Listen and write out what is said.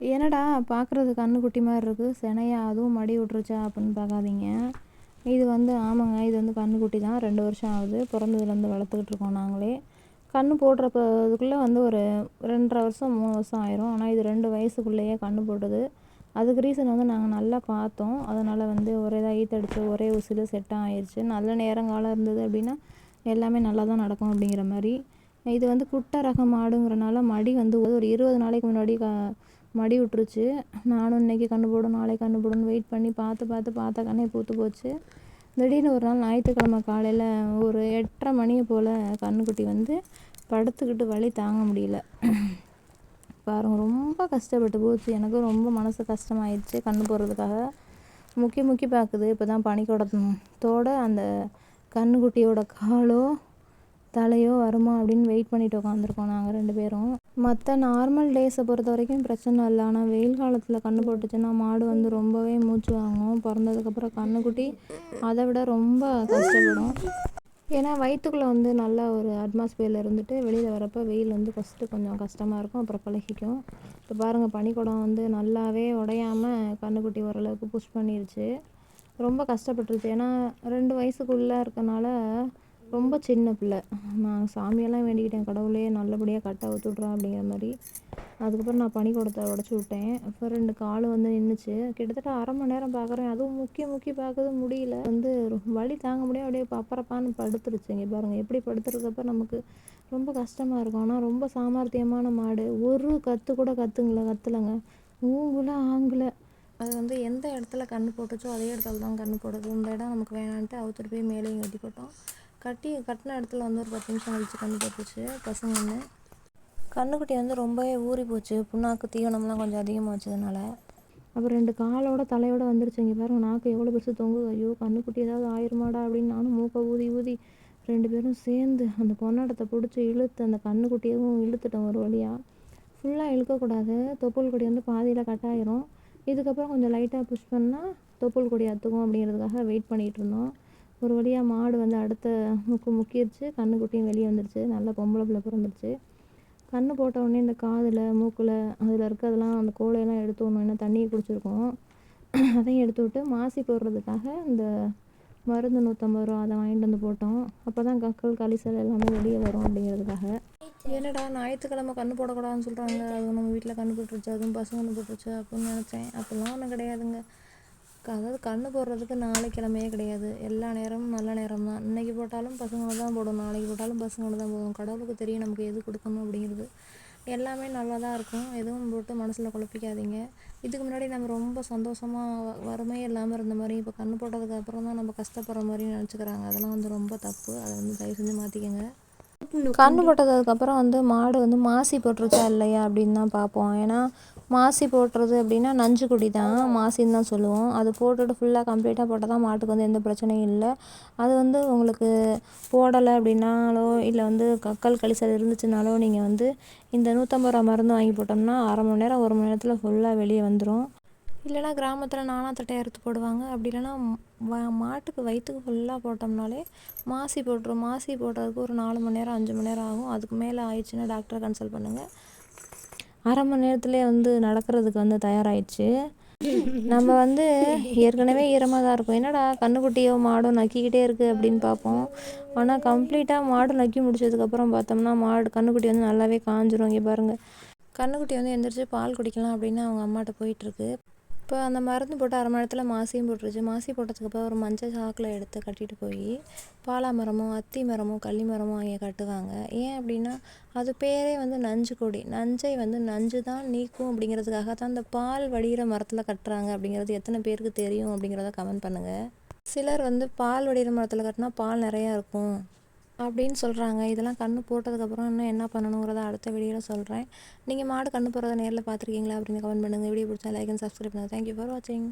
என்னடா பார்க்குறது கன்றுக்குட்டி மாதிரி இருக்குது சினையா அதுவும் மடி விட்ருச்சா அப்படின்னு பார்க்காதீங்க. இது வந்து ஆமாங்க இது வந்து கன்றுக்குட்டி தான். ரெண்டு வருஷம் ஆகுது. பிறந்ததுலேருந்து வளர்த்துக்கிட்டு இருக்கோம் நாங்களே. கன்று போடுறப்ப இதுக்குள்ளே வந்து ஒரு ரெண்டரை வருஷம் மூணு வருஷம் ஆயிரும். ஆனால் இது ரெண்டு வயசுக்குள்ளேயே கன்று போட்டது. அதுக்கு ரீசன் வந்து நாங்கள் நல்லா பார்த்தோம். அதனால் வந்து ஒரே இதாக ஈத்தடிச்சு ஒரே ஊசியில் செட்டாக ஆயிடுச்சு நல்ல நேரங்காலம் இருந்தது அப்படின்னா எல்லாமே நல்லா தான் நடக்கும் அப்படிங்கிற மாதிரி. இது வந்து குட்டை ரக மாடுங்கிறனால மடி வந்து ஒரு இருபது நாளைக்கு முன்னாடி க மடி விட்டுருச்சு. நானும் இன்றைக்கி கன்று போடும் நாளைக்கு கன்று போடுன்னு வெயிட் பண்ணி பார்த்து பார்த்து பார்த்த கண்ணே பூத்து போச்சு. திடீர்னு ஒரு நாள் ஞாயிற்றுக்கிழமை காலையில் ஒரு எட்டரை மணியை போல் கன்றுக்குட்டி வந்து படுத்துக்கிட்டு வழி தாங்க முடியல. பாருங்கள் ரொம்ப கஷ்டப்பட்டு போச்சு. எனக்கும் ரொம்ப மனசு கஷ்டமாயிடுச்சு கன்று போடுறதுக்காக. முக்கி முக்கி பார்க்குது. இப்போ தான் பனிக்கூடத்தோட அந்த கன்றுக்குட்டியோட காலோ தலையோ வருமா அப்படின்னு வெயிட் பண்ணிட்டு உட்காந்துருக்கோம் நாங்கள் ரெண்டு பேரும். மற்ற நார்மல் டேஸை பொறுத்த வரைக்கும் பிரச்சனை இல்லை. ஆனால் வெயில் காலத்தில் கன்று போட்டுச்சுன்னா மாடு வந்து ரொம்பவே மூச்சு வாங்கும். பிறந்ததுக்கப்புறம் கன்றுக்குட்டி அதை விட ரொம்ப கஷ்டப்படும். ஏன்னா வயிற்றுக்குள்ளே வந்து நல்ல ஒரு அட்மாஸ்பியரில் இருந்துட்டு வெளியில் வரப்போ வெயில் வந்து ஃபஸ்ட்டு கொஞ்சம் கஷ்டமாக இருக்கும். அப்புறம் பழகிக்கும். இப்போ பாருங்கள் பனிக்குடம் வந்து நல்லாவே உடையாமல் கன்றுக்குட்டி ஓரளவுக்கு புஷ் பண்ணிருச்சு. ரொம்ப கஷ்டப்பட்டுருச்சு. ஏன்னா ரெண்டு வயசுக்குள்ளே இருக்கனால ரொம்ப சின்ன பிள்ளை. நான் சாமியெல்லாம் வேண்டிக்கிட்டேன். கடவுளே நல்லபடியாக கட்டை விட்டுட்றா அப்படிங்கிற மாதிரி. அதுக்கப்புறம் நான் பனிக்கூடத்தை உடச்சி விட்டேன். அப்போ ரெண்டு கால் வந்து நின்றுச்சு கிட்டத்தட்ட அரை மணி நேரம் பார்க்குறேன். அதுவும் முக்கிய முக்கிய பார்க்கறது முடியல. வந்து வலி தாங்க முடியாது அப்படியே பப்பரப்பான்னு படுத்துருச்சு இங்கே பாருங்கள் எப்படி படுத்துறதுக்கப்ப நமக்கு ரொம்ப கஷ்டமாக இருக்கும். ஆனால் ரொம்ப சாமர்த்தியமான மாடு. ஒரு கற்று கூட கற்றுங்கள கற்றுலங்க ஊங்குல ஆங்கலை. அது வந்து எந்த இடத்துல கன்று போட்டுச்சோ அதே இடத்துல தான் கன்று போடுது. இந்த இடம் நமக்கு வேணான்ட்டு அவுத்துட்டு போய் மேலேயும் கட்டி போட்டோம். கட்டி கட்டின இடத்துல வந்து ஒரு பத்து நிமிஷம் கழிச்சு கண்டு போட்டுச்சு பசங்க வந்து. கன்றுக்குட்டி வந்து ரொம்பவே ஊறி போச்சு. புண்ணாக்கு தீவனம்லாம் கொஞ்சம் அதிகமாக வச்சதுனால. அப்புறம் ரெண்டு காலோட தலையோட வந்துருச்சு இங்கே பாருங்க. நாக்கு எவ்வளோ பெருசு தொங்கு. ஐயோ கண்ணுக்குட்டி ஏதாவது ஆயிருமாடா அப்படின்னு நானும் மூக்கை ஊதி ஊதி ரெண்டு பேரும் சேர்ந்து அந்த பொன்னாடத்தை பிடிச்சி இழுத்து அந்த கன்றுக்குட்டியவும் இழுத்துட்டோம் ஒரு வழியாக ஃபுல்லாக இழுக்கக்கூடாது. தொப்புள் கொடி வந்து பாதியில் கட் ஆயிரும். இதுக்கப்புறம் கொஞ்சம் லைட்டாக புஷ் பண்ணால் தொப்புள் கொடி அத்துக்கும் அப்படிங்கிறதுக்காக வெயிட் பண்ணிகிட்டு இருந்தோம். ஒரு வழியாக மாடு வந்து அடுத்த முக்கு முக்கிருச்சு கண்ணுக்குட்டியும் வெளியே வந்துருச்சு நல்ல பொம்பளை பிள்ளை பிறந்துருச்சு. கன்று போட்ட உடனே இந்த காதில் மூக்கில் அதில் இருக்கிறதெல்லாம் அந்த கோலையெல்லாம் எடுத்து விடணும் ஏன்னா தண்ணியை குடிச்சிருக்கோம். அதையும் எடுத்து விட்டு மாசி போடுறதுக்காக இந்த மருந்து நூற்றம்பது ரூபா அதை வாங்கிட்டு வந்து போட்டோம். அப்போ தான் கக்கல் கலிசல் எல்லாமே வெளியே வரும் அப்படிங்கிறதுக்காக. என்னடா ஞாயிற்றுக்கிழமை கண்ணு போடக்கூடாதுன்னு சொல்கிறாங்க அது நம்ம வீட்டில் கன்று போட்டுருச்சு அதுவும் பசங்க கண்ணு போட்டுருச்சு அப்படின்னு நினச்சேன். அப்போல்லாம் ஒன்றும் கிடையாதுங்க. அதாவது கன்று போடுறதுக்கு நாளை கிழமையே கிடையாது. எல்லா நேரமும் நல்ல நேரம் தான் இன்றைக்கி போட்டாலும் பசங்களை தான் போடும். நாளைக்கு போட்டாலும் பசங்களை தான் போடும். கடவுளுக்கு தெரியும் நமக்கு எது கொடுக்கணும் அப்படிங்கிறது. எல்லாமே நல்லா தான் இருக்கும். எதுவும் போட்டு மனசில் குழப்பிக்காதீங்க. இதுக்கு முன்னாடி நம்ம ரொம்ப சந்தோஷமாக வறுமையே இல்லாமல் இருந்த மாதிரி இப்போ கன்று போட்டதுக்கு அப்புறம் தான் நம்ம கஷ்டப்படுற மாதிரி நினச்சிக்கிறாங்க. அதெல்லாம் வந்து ரொம்ப தப்பு. அதை வந்து தயவு செஞ்சு மாற்றிக்கங்க கன்று போட்டதுக்கப்புறம் வந்து மாடு வந்து மாசி போட்டுருச்சா இல்லையா அப்படின்னு தான் பார்ப்போம். ஏன்னா மாசி போட்டுறது அப்படின்னா நஞ்சு கொடி தான் மாசின்னு தான் சொல்லுவோம். அது போட்டுட்டு ஃபுல்லாக கம்ப்ளீட்டாக போட்டால் தான் மாட்டுக்கு வந்து எந்த பிரச்சனையும் இல்லை. அது வந்து உங்களுக்கு போடலை அப்படின்னாலோ இல்லை வந்து கக்கல் கழிச்சல் இருந்துச்சுனாலோ நீங்கள் வந்து இந்த நூற்றம்பது ரூபா மருந்து வாங்கி போட்டோம்னா அரை மணி நேரம் ஒரு மணி நேரத்தில் ஃபுல்லாக வெளியே வந்துடும் இல்லைனா கிராமத்தில் நானாத்தட்டை அறுத்து போடுவாங்க. அப்படி இல்லைனா மாட்டுக்கு வயிற்றுக்கு ஃபுல்லாக போட்டோம்னாலே மாசி போட்டுரும். மாசி போடுறதுக்கு ஒரு நாலு மணி நேரம் அஞ்சு மணி நேரம் ஆகும். அதுக்கு மேலே ஆயிடுச்சுன்னா டாக்டரை கன்சல்ட் பண்ணுங்கள் அரை மணி நேரத்துலேயே வந்து நடக்கிறதுக்கு வந்து தயாராகிடுச்சு நம்ம வந்து ஏற்கனவே ஈரமாக தான் இருக்கும். என்னடா கன்றுக்குட்டியோ மாடோ நக்கிக்கிட்டே இருக்குது அப்படின்னு பார்ப்போம். ஆனால் கம்ப்ளீட்டாக மாடு நக்கி முடிச்சதுக்கப்புறம் பார்த்தோம்னா மாடு கன்றுக்குட்டி வந்து நல்லாவே காஞ்சிரும். இங்கே பாருங்கள் கண்ணுக்குட்டி வந்து எந்திரிச்சு பால் குடிக்கலாம் அப்படின்னு அவங்க அம்மாட்ட போயிட்டுருக்கு இப்போ அந்த மருந்து போட்டு அரை மணி நேரத்தில் மாசியும் போட்டுருச்சு. மாசி போட்டதுக்கப்புறம் ஒரு மஞ்சள் சாக்கில் எடுத்து கட்டிட்டு போய் பாலா மரமும் அத்தி மரமும் கள்ளி மரமோ அங்கே கட்டுவாங்க. ஏன் அப்படின்னா அது பேரே வந்து நஞ்சு கொடி. நஞ்சை வந்து நஞ்சு தான் நீக்கும் அப்படிங்கிறதுக்காக தான் அந்த பால் வடிகிற மரத்தில் கட்டுறாங்க அப்படிங்கிறது எத்தனை பேருக்கு தெரியும் அப்படிங்கிறத கமெண்ட் பண்ணுங்கள் சிலர் வந்து பால் வடிகிற மரத்தில் கட்டினா பால் நிறையா இருக்கும். அப்படின்னு சொல்கிறாங்க இதெல்லாம் கன்று போட்டதுக்கப்புறம் இன்னும் என்ன பண்ணணுங்கிறத அடுத்த வீடியோவில் சொல்கிறேன் நீங்கள் மாடு கன்று போகிறத நேரில் பார்த்துருக்கீங்களா அப்படின்னு கமெண்ட் பண்ணுங்கள் வீடியோ பிடிச்சா லைக் அண்ட் சப்ஸ்கிரைப் பண்ணுங்கள் தேங்க்யூ ஃபார் வாட்சிங்